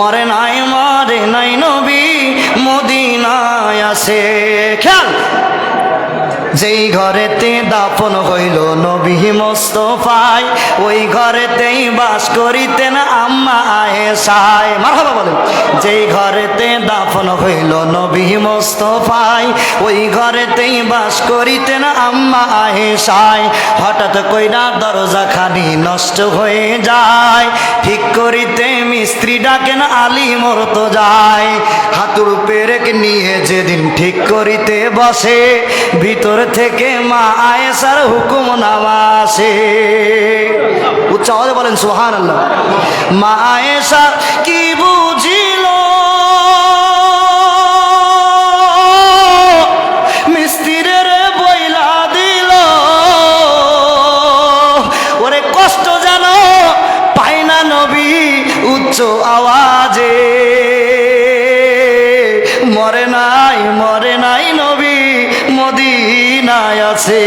মরে নাই মরে নাই নবী মদিনায় আসে যেই ঘরেতে দাপন হইল নবী মোস্তফায়, ওই ঘরেতেই বাস করিতেন আম্মা আয়েশায়। মারহাবা বলেন, যেই ঘরেতে দাফন হইল নবী মোস্তফায়, ওই ঘরেতেই বাস করিতেন আম্মা আয়েশায়। হঠাৎ কইরা দরজা খানি নষ্ট হয়ে যায়, ঠিক করিতে মিস্ত্রি ডাকেন আলী মরত যায় হাতুর পেরেক নিয়ে যেদিন ঠিক করিতে বসে, ভিতর থেকে মা আয়েসার হুকুম নামাসে উচ্চ আওয়াজে বলেন সুহান আল্লাহ মা আয়েশা কি বুঝিল? ওরে কষ্ট না নবী উচ্চ আওয়াজে। মরে নাই মরে নাই নবী মদিনায় আছে।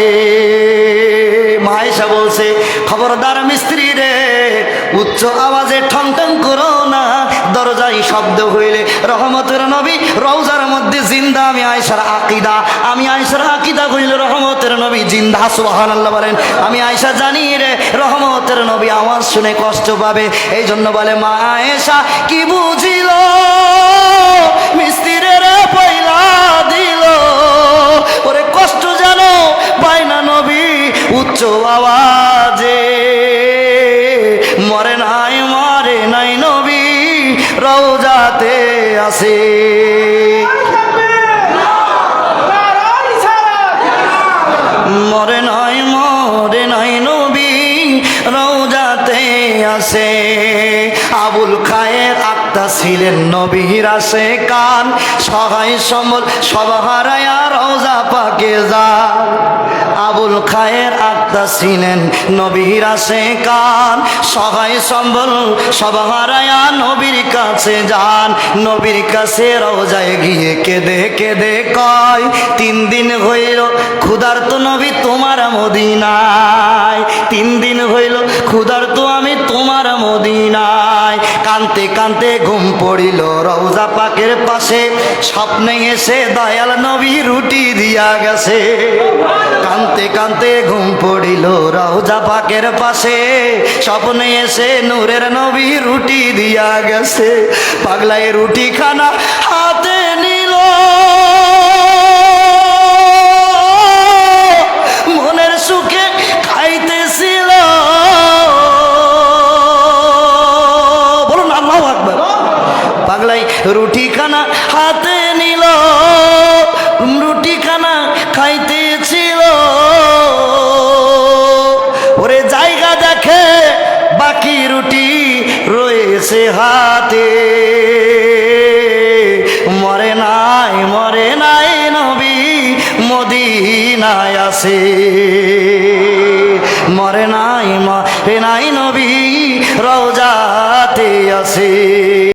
মায়েশা বলছে, খবরদার মিস্ত্রি রে, উচ্চ আওয়াজে ঠং ঠং করো না। দরজায় শব্দ হইলে রহমতের নবী রৌজার মধ্যে জিন্দা আমি আয়সার আকিদা। আমি আয়সার আকিদা কইলে রহমতের নবী জিন্দা সুবাহান আল্লাহ বলেন। আমি আয়সা জানি রে, রহমতের নবী আওয়াজ শুনে কষ্ট পাবে। এই জন্য বলে, মা আয়েশা, কি বুঝিল? উচ্চ আওয়াজে। মরে নাই মরে নাই নবী রৌজাতে আসে মরে নাই মরে নাই নবী রৌজাতে আসে আবুল খায়ের আত্মা ছিলেন নবীর আসে কান সহায় সমল সব হারায়া রৌজা পাকে যা আবুল খায়ের আত্মা ছিলেন। নবীর আসে কান সবাই সম্বল সব হারায়া নবীর কাছে যান। নবীর কাছে রোজায় গিয়ে কেঁদে কেঁদে কয়, তিন দিন হইল ক্ষুধার্ত নবী তোমার মদিনায়। তিন দিন হইল ক্ষুধার্ত আমি কানতে কানতে ঘুম পড়িল রৌজা পাকের পাশে। স্বপ্নে এসে দয়াল নবী রুটি দিয়া গেছে। কানতে কানতে ঘুম পড়িল রৌজা পাকের পাশে। স্বপ্নে এসে নূরের নবী রুটি দিয়া গেছে। পাগলায় রুটি খানা পাগলাই রুটি খানা হাতে নিল রুটি খানা খাইতেছিল ওরে জায়গা দেখে বাকি রুটি রয়েছে হাতে। মরে নাই মরে নাই নবী, মদিনায় আসে মরে নাই মরে নাই নবী, রওজাতে আসে